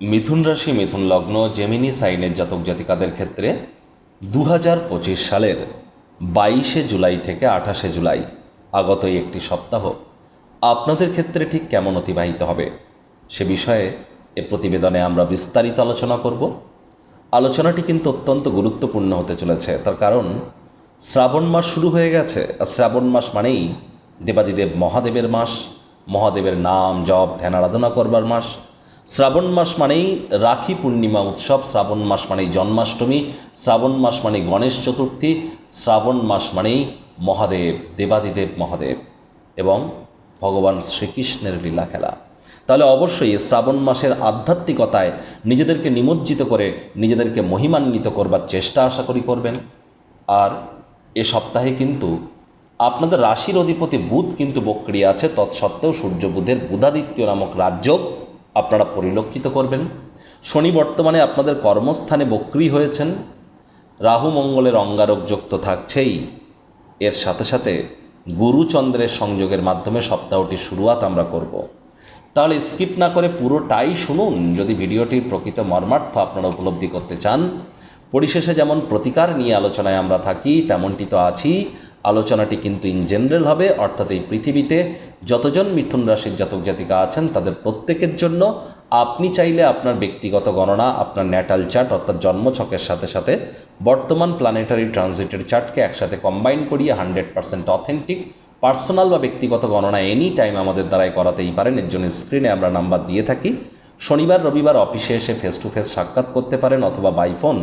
মিথুন রাশি, মিথুন লগ্ন জেমিনি সাইনের জাতক জাতিকাদের ক্ষেত্রে দু পঁচিশ সালের বাইশে জুলাই থেকে আঠাশে জুলাই আগত একটি সপ্তাহ আপনাদের ক্ষেত্রে ঠিক কেমন অতিবাহিত হবে সে বিষয়ে এ প্রতিবেদনে আমরা বিস্তারিত আলোচনা করব। আলোচনাটি কিন্তু অত্যন্ত গুরুত্বপূর্ণ হতে চলেছে, তার কারণ শ্রাবণ মাস শুরু হয়ে গেছে। আর শ্রাবণ মাস মানেই দেবাদিদেব মহাদেবের মাস, মহাদেবের নাম, জপ, ধ্যান, আরাধনা করবার মাস। শ্রাবণ মাস মানেই রাখি পূর্ণিমা উৎসব, শ্রাবণ মাস মানেই জন্মাষ্টমী, শ্রাবণ মাস মানে গণেশ চতুর্থী, শ্রাবণ মাস মানেই মহাদেব, দেবাদিদেব মহাদেব এবং ভগবান শ্রীকৃষ্ণের লীলা খেলা। তাহলে অবশ্যই শ্রাবণ মাসের আধ্যাত্মিকতায় নিজেদেরকে নিমজ্জিত করে, নিজেদেরকে মহিমান্বিত করবার চেষ্টা আশা করি করবেন। আর এ সপ্তাহে কিন্তু আপনাদের রাশির অধিপতি বুধ কিন্তু বক্রিয়া আছে, তৎসত্ত্বেও সূর্য বুধের বুধাদিত্য নামক রাজ্য আপনারা পরিলক্ষিত করবেন। শনি বর্তমানে আপনাদের কর্মস্থানে বক্রি হয়েছেন। রাহু মঙ্গলের অঙ্গারক যুক্ত থাকছেই। এর সাথে সাথে গুরুচন্দ্রের সংযোগের মাধ্যমে সপ্তাহটি শুরুয়াত আমরা করব। তাহলে স্কিপ না করে পুরোটাই শুনুন। যদি ভিডিওটির প্রকৃত মর্মার্থ আপনারা উপলব্ধি করতে চান, পরিশেষে যেমন প্রতিকার নিয়ে আলোচনায় আমরা থাকি, তেমনটি তো আছি। আলোচনাটি কিন্তু ইন জেনারেল হবে, অর্থাৎ এই পৃথিবীতে যতজন মিথুন রাশির জাতক জাতিকা আছেন, তাদের প্রত্যেকের জন্য আপনি চাইলে আপনার ব্যক্তিগত গণনা, আপনার ন্যাটাল চার্ট অর্থাৎ জন্মছকের সাথে সাথে বর্তমান প্ল্যানেটারি ট্রানজিটের চার্টকে একসাথে কম্বাইন করিয়ে হান্ড্রেড পার্সেন্ট অথেন্টিক পার্সোনাল বা ব্যক্তিগত গণনা এনি টাইম আমাদের দ্বারাই করাতেই পারেন। এর জন্য স্ক্রিনে আমরা নাম্বার দিয়ে থাকি। শনিবার, রবিবার অফিসে এসে ফেস টু ফেস সাক্ষাৎ করতে পারেন, অথবা by phone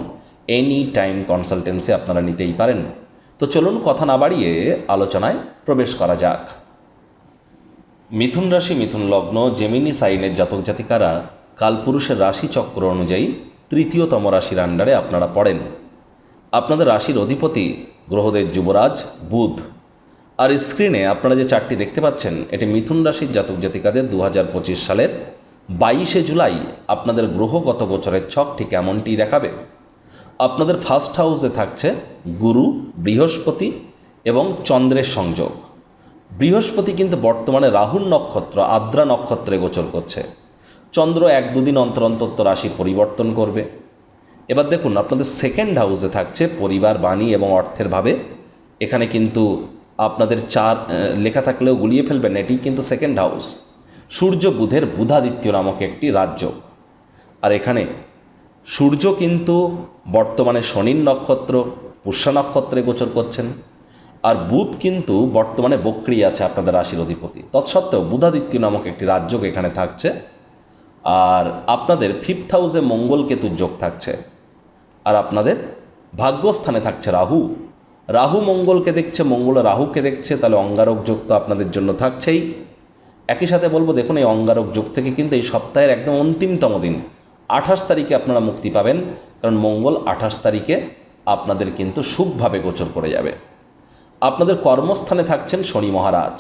any time consultancy আপনারা নিতেই পারেন। তো চলুন কথা না বাড়িয়ে আলোচনায় প্রবেশ করা যাক। মিথুন রাশি, মিথুন লগ্ন জেমিনি সাইনের জাতক জাতিকারা কালপুরুষের রাশি চক্র অনুযায়ী তৃতীয়তম রাশির আন্ডারে আপনারা পড়েন। আপনাদের রাশির অধিপতি গ্রহদের যুবরাজ, বুধ। আর স্ক্রিনে আপনারা যে চারটি দেখতে পাচ্ছেন, এটি মিথুন রাশির জাতক জাতিকাদের দু হাজার পঁচিশ সালের বাইশে জুলাই আপনাদের গ্রহগত গোচরের ছক ঠিক এমনটি দেখাবে? আপনাদের ফার্স্ট হাউসে থাকছে গুরু, বৃহস্পতি এবং চন্দ্রের সংযোগ। বৃহস্পতি কিন্তু বর্তমানে রাহুল নক্ষত্র, আদ্রা নক্ষত্রে গোচর করছে। চন্দ্র এক দুদিন অন্তর অন্তর তো রাশি পরিবর্তন করবে। এবার দেখুন, আপনাদের সেকেন্ড হাউসে থাকছে পরিবার, বাণী এবং অর্থের ভাবে। এখানে কিন্তু আপনাদের চার লেখা থাকলেও গুলিয়ে ফেলবেন, এটি কিন্তু সেকেন্ড হাউস সূর্য, বুধের বুধাদিত্য নামক একটি রাজ্য। আর এখানে সূর্য কিন্তু বর্তমানে শনির নক্ষত্র, পুষ্যা নক্ষত্রে গোচর করছেন। আর বুধ কিন্তু বর্তমানে বক্রি আছে আপনাদের রাশির অধিপতি তৎসত্ত্বেও বুধাদিত্য নামক একটি রাজ্য এখানে থাকছে। আর আপনাদের ফিফথ হাউসে মঙ্গল কেতুর যোগ থাকছে। আর আপনাদের ভাগ্যস্থানে থাকছে রাহু। রাহু মঙ্গলকে দেখছে, মঙ্গল রাহুকে দেখছে, তাহলে অঙ্গারক যোগ তো আপনাদের জন্য থাকছেই। একই সাথে বলব, দেখুন এই অঙ্গারক যোগ থেকে কিন্তু এই সপ্তাহের একদম অন্তিমতম দিন। আঠাশ তারিখে আপনারা মুক্তি পাবেন, কারণ মঙ্গল আঠাশ তারিখে আপনাদের কিন্তু সুখভাবে গোচর করে যাবে। আপনাদের কর্মস্থানে থাকছেন শনি মহারাজ।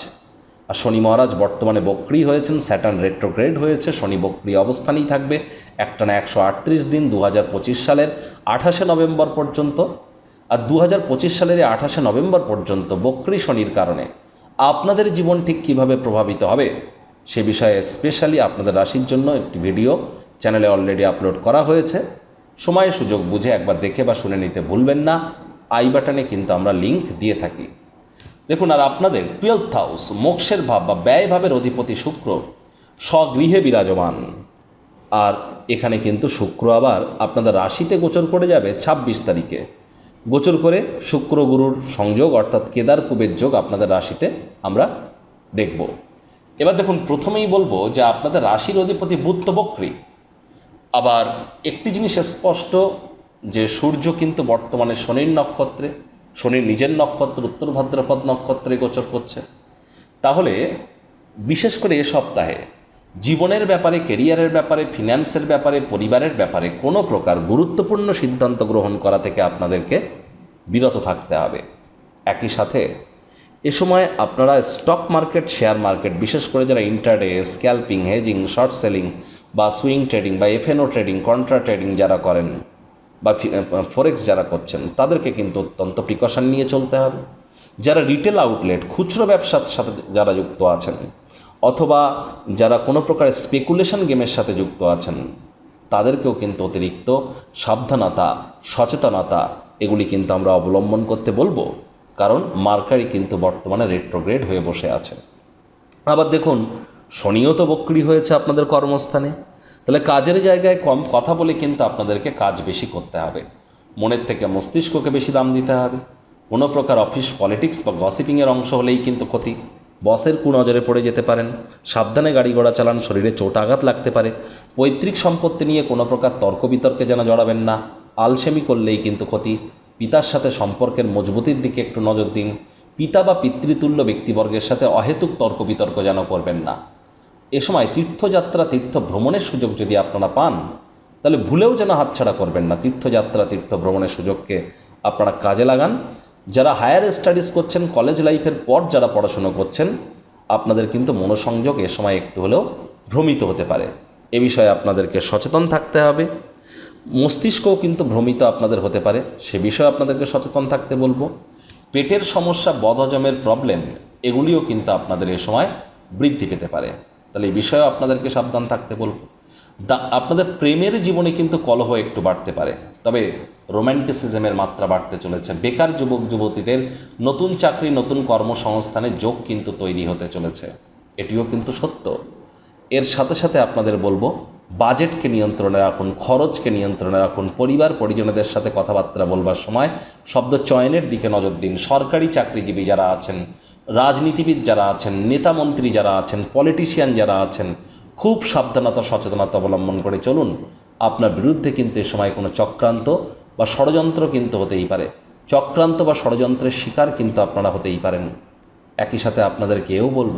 আর শনি মহারাজ বর্তমানে বক্রি হয়েছেন, স্যাটার্ন রেট্রোগ্রেড হয়েছে, শনি বক্রি অবস্থানেই থাকবে। একটানা একশো আটত্রিশ দিন দু হাজার পঁচিশ সালের আঠাশে নভেম্বর পর্যন্ত। আর দু হাজার পঁচিশ সালের আঠাশে নভেম্বর পর্যন্ত বক্রি শনির কারণে আপনাদের জীবন ঠিক কীভাবে প্রভাবিত হবে, সে বিষয়ে স্পেশালি আপনাদের রাশির জন্য একটি ভিডিও চ্যানেলে অলরেডি আপলোড করা হয়েছে। সময়, সুযোগ বুঝে একবার দেখে বা শুনে নিতে ভুলবেন না। আই বাটনে কিন্তু আমরা লিংক দিয়ে থাকি। দেখুন, আর আপনাদের টুয়েলথ হাউস, মোক্ষের ভাব বা ব্যয় ভাবের অধিপতি শুক্র স্বগৃহে বিরাজমান। আর এখানে কিন্তু শুক্র আবার আপনাদের রাশিতে গোচর করে যাবে ছাব্বিশ তারিখে। গোচর করে শুক্র গুরুর সংযোগ, অর্থাৎ কেদার কুবের যোগ আপনাদের রাশিতে আমরা দেখব। এবার দেখুন, প্রথমেই বলব যে আপনাদের রাশির অধিপতি বুদ্ধ বক্রী। আবার একটি জিনিস স্পষ্ট, যে সূর্য কিন্তু বর্তমানে শনির নক্ষত্রে, শনির নিজের নক্ষত্র, উত্তর ভাদ্রপদ নক্ষত্রে গোচর করছে। তাহলে, বিশেষ করে এ সপ্তাহে, জীবনের ব্যাপারে কেরিয়ারের ব্যাপারে, ফিনান্সের ব্যাপারে, পরিবারের ব্যাপারে কোনো প্রকার গুরুত্বপূর্ণ সিদ্ধান্ত গ্রহণ করা থেকে আপনাদেরকে বিরত থাকতে হবে। একই সাথে, এ সময় আপনারা স্টক মার্কেট শেয়ার মার্কেট বিশেষ করে যারা intraday scalping hedging short selling বা সুইং ট্রেডিং বা F and O trading contra trading যারা করেন বা ফরেক্স যারা করছেন, তাদেরকে কিন্তু অত্যন্ত প্রিকশন নিয়ে চলতে হবে। যারা রিটেল আউটলেট খুচরো ব্যবসার সাথে যারা যুক্ত আছেন, অথবা যারা কোনো প্রকার স্পেকুলেশন গেমের সাথে যুক্ত আছেন, তাদেরকেও কিন্তু অতিরিক্ত সাবধানতা, সচেতনতা, এগুলি কিন্তু আমরা অবলম্বন করতে বলব, কারণ মার্কারি কিন্তু বর্তমানে রেট্রোগ্রেড হয়ে বসে আছে। আবার দেখুন শনিও তো বক্রি হয়েছে আপনাদের কর্মস্থানে। তাহলে কাজের জায়গায় কম কথা বলে কিন্তু আপনাদেরকে কাজ বেশি করতে হবে। মনের থেকে মস্তিষ্ককে বেশি দাম দিতে হবে। কোনো প্রকার অফিস পলিটিক্স বা গসিপিংয়ের অংশ হলেই কিন্তু ক্ষতি। বসের কুনজরে পড়ে যেতে পারেন। সাবধানে গাড়ি ঘোড়া চালান, শরীরে চোট আঘাত লাগতে পারে। পৈতৃক সম্পত্তি নিয়ে কোনো প্রকার তর্ক বিতর্কে যেন জড়াবেন না। আলসেমি করলেই কিন্তু ক্ষতি। পিতার সাথে সম্পর্কের মজবুতির দিকে একটু নজর দিন। পিতা বা পিতৃতুল্য ব্যক্তিবর্গের সাথে অহেতুক তর্ক বিতর্ক যেন করবেন না। এ সময় তীর্থযাত্রা তীর্থ ভ্রমণের সুযোগ যদি আপনারা পান, তাহলে ভুলেও যেন হাতছাড়া করবেন না। তীর্থযাত্রা তীর্থ ভ্রমণের সুযোগকে আপনারা কাজে লাগান। যারা হায়ার স্টাডিজ করছেন কলেজ লাইফের পর যারা পড়াশুনো করছেন, আপনাদের কিন্তু মনোসংযোগ এ সময় একটু হলেও ভ্রমিত হতে পারে। এ বিষয়ে আপনাদেরকে সচেতন থাকতে হবে। মস্তিষ্কও কিন্তু ভ্রমিত আপনাদের হতে পারে। সে বিষয়ে আপনাদেরকে সচেতন থাকতে বলব। পেটের সমস্যা, বদহজমের প্রবলেম এগুলিও কিন্তু আপনাদের এ সময় বৃদ্ধি পেতে পারে। তাহলে এই বিষয়েও আপনাদেরকে সাবধান থাকতে বলব। আপনাদের প্রেমের জীবনে কিন্তু কলহ একটু বাড়তে পারে, তবে রোম্যান্টিসিজমের মাত্রা বাড়তে চলেছে। বেকার যুবক, যুবতীদের নতুন চাকরি, নতুন কর্মসংস্থানের যোগ কিন্তু তৈরি হতে চলেছে। এটিও কিন্তু সত্য। এর সাথে সাথে আপনাদের বলব, বাজেটকে নিয়ন্ত্রণে রাখুন, খরচকে নিয়ন্ত্রণে রাখুন, পরিবার, পরিজনদের সাথে কথাবার্তা বলবার সময়, শব্দ চয়নের দিকে নজর দিন, সরকারি চাকরিজীবী যারা আছেন রাজনীতিবিদ যারা আছেন, নেতা মন্ত্রী যারা আছেন পলিটিশিয়ান যারা আছেন, খুব সাবধানতা, সচেতনতা অবলম্বন করে চলুন। আপনার বিরুদ্ধে কিন্তু এ সময় কোনো চক্রান্ত বা ষড়যন্ত্র কিন্তু হতেই পারে। চক্রান্ত বা ষড়যন্ত্রের শিকার কিন্তু আপনারা হতেই পারেন। একই সাথে আপনাদেরকে এও বলব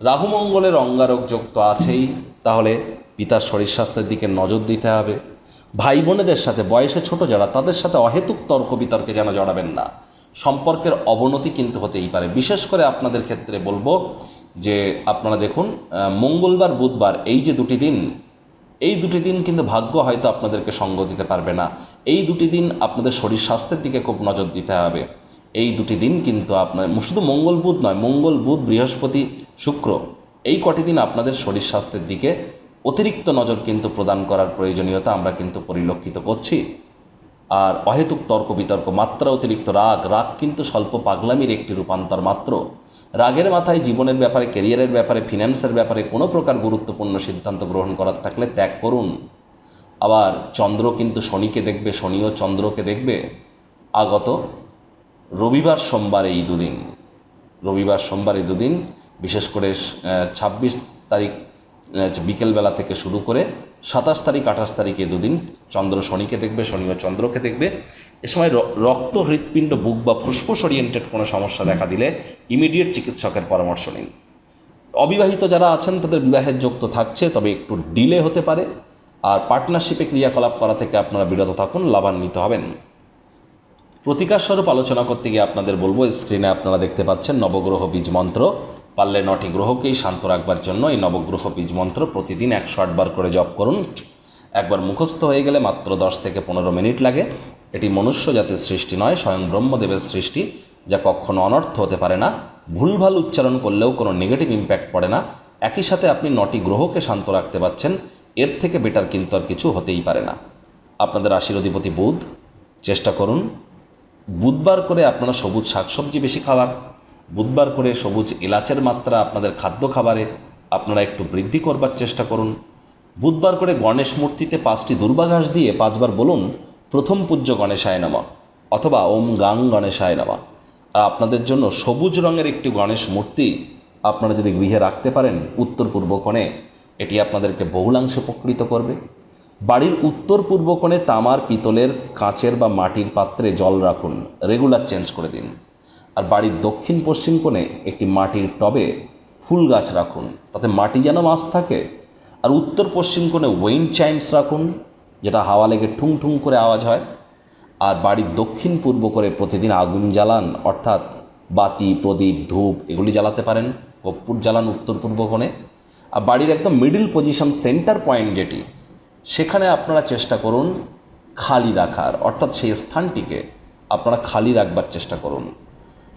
রাহুমঙ্গলের অঙ্গারক যোগ তো আছেই, তাহলে পিতার শরীর স্বাস্থ্যের দিকে নজর দিতে হবে। ভাই বোনেদের সাথে বয়সে ছোট যারা, তাদের সাথে অহেতুক তর্ক বিতর্কে যেন জড়াবেন না। সম্পর্কের অবনতি কিন্তু হতেই পারে। বিশেষ করে আপনাদের ক্ষেত্রে বলব যে আপনারা দেখুন মঙ্গলবার, বুধবার এই যে দুটি দিন, এই দুটি দিন কিন্তু ভাগ্য হয়তো আপনাদেরকে সঙ্গ দিতে পারবে না। এই দুটি দিন আপনাদের শরীর স্বাস্থ্যের দিকে খুব নজর দিতে হবে। এই দুটি দিন কিন্তু আপনার শুধু মঙ্গল, বুধ নয়, মঙ্গল, বুধ, বৃহস্পতি, শুক্র, এই কটি দিন আপনাদের শরীর স্বাস্থ্যের দিকে অতিরিক্ত নজর কিন্তু প্রদান করার প্রয়োজনীয়তা আমরা কিন্তু পরিলক্ষিত করছি। আর অহেতুক তর্ক বিতর্ক মাত্রা অতিরিক্ত রাগ রাগ কিন্তু স্বল্প পাগলামির একটি রূপান্তর মাত্র। রাগের মাথায় জীবনের ব্যাপারে, ক্যারিয়ারের ব্যাপারে ফিন্যান্সের ব্যাপারে কোনো প্রকার গুরুত্বপূর্ণ সিদ্ধান্ত গ্রহণ করার থাকলে ত্যাগ করুন। আবার চন্দ্র কিন্তু শনিকে দেখবে, শনিও চন্দ্রকে দেখবে। আগত রবিবার সোমবার এই দুদিন। রবিবার সোমবার এই দুদিন, বিশেষ করে ছাব্বিশ তারিখ বিকেলবেলা থেকে শুরু করে সাতাশ তারিখ, আঠাশ তারিখে দুদিন। চন্দ্র শনিকে দেখবে, শনি ও চন্দ্রকে দেখবে। এ সময় রক্ত হৃৎপিণ্ড বুক বা ফুসফুস ওরিয়েন্টেড কোনো সমস্যা দেখা দিলে ইমিডিয়েট চিকিৎসকের পরামর্শ নিন। অবিবাহিত যারা আছেন, তাদের বিবাহের যোগ তো থাকছে, তবে একটু ডিলে হতে পারে। আর পার্টনারশিপে ক্রিয়াকলাপ করা থেকে আপনারা বিরত থাকুন, লাভান্বিত হবেন। প্রতিকার স্বরূপ আলোচনা করতে গিয়ে আপনাদের বলব স্ক্রিনে আপনারা দেখতে পাচ্ছেন নবগ্রহ বীজ মন্ত্র। পারলে নটি গ্রহকেই শান্ত রাখবার জন্য এই নবগ্রহ বীজ মন্ত্র প্রতিদিন একশো আটবার করে জপ করুন। একবার মুখস্থ হয়ে গেলে মাত্র দশ থেকে পনেরো মিনিট লাগে। এটি মনুষ্য জাতির সৃষ্টি নয়, স্বয়ং ব্রহ্মদেবের সৃষ্টি, যা কখনো অনর্থ হতে পারে না। ভুলভাল উচ্চারণ করলেও কোনো নেগেটিভ ইম্প্যাক্ট পড়ে না। একই সাথে আপনি নটি গ্রহকে শান্ত রাখতে পারছেন। এর থেকে বেটার কিন্তু আর কিছু হতেই পারে না। আপনাদের রাশির অধিপতি বুধ, চেষ্টা করুন। বুধবার করে আপনারা সবুজ শাকসবজি বেশি খাওয়ার। বুধবার করে সবুজ এলাচের মাত্রা আপনাদের খাদ্য খাবারে আপনারা একটু বৃদ্ধি করবার চেষ্টা করুন। বুধবার করে গণেশ মূর্তিতে পাঁচটি দুর্বাঘাস দিয়ে পাঁচবার বলুন, প্রথম পূজ্য গণেশায় নামা অথবা, ওম গাং গণেশায় নামা আর আপনাদের জন্য সবুজ রঙের একটি গণেশ মূর্তি আপনারা যদি গৃহে রাখতে পারেন, উত্তর পূর্ব কোণে, এটি আপনাদেরকে বহুলাংশে উপকৃত করবে। বাড়ির উত্তর পূর্ব কোণে তামার পিতলের কাঁচের বা মাটির পাত্রে জল রাখুন, রেগুলার চেঞ্জ করে দিন। আর বাড়ির দক্ষিণ পশ্চিম কোণে একটি মাটির টবে ফুল গাছ রাখুন। তাতে মাটি যেন মাছ থাকে। আর উত্তর পশ্চিম কোণে ওয়েইন চাইমস রাখুন, যেটা হাওয়া লেগে ঠুং ঠুং করে আওয়াজ হয়। আর বাড়ির দক্ষিণ পূর্ব করে প্রতিদিন আগুন জ্বালান, অর্থাৎ বাতি, প্রদীপ, ধূপ, এগুলি জ্বালাতে পারেন কর্পূর জ্বালান উত্তর পূর্ব কোণে। আর বাড়ির একদম মিডিল পজিশন সেন্টার পয়েন্ট যেটি, সেখানে আপনারা চেষ্টা করুন খালি রাখার, অর্থাৎ সেই স্থানটিকে আপনারা খালি রাখবার চেষ্টা করুন।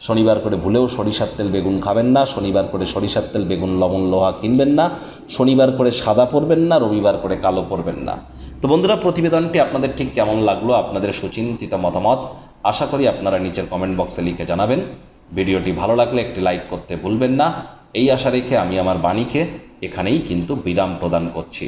শনিবার করে ভুলেও সরিষার তেল বেগুন খাবেন না, শনিবার করে সরিষার তেল বেগুন, লবণ, লোহা কিনবেন না, শনিবার করে সাদা পরবেন না, রবিবার করে কালো পরবেন না। তো বন্ধুরা, প্রতিবেদনটি আপনাদের ঠিক কেমন লাগল, আপনাদের সুচিন্তিত মতামত, আশা করি আপনারা নিচের কমেন্ট বক্সে লিখে জানাবেন। ভিডিওটি ভালো লাগলে একটি লাইক করতে ভুলবেন না। এই আশা রেখে আমি আমার বাণীকে এখানেই কিন্তু বিরাম প্রদান করছি।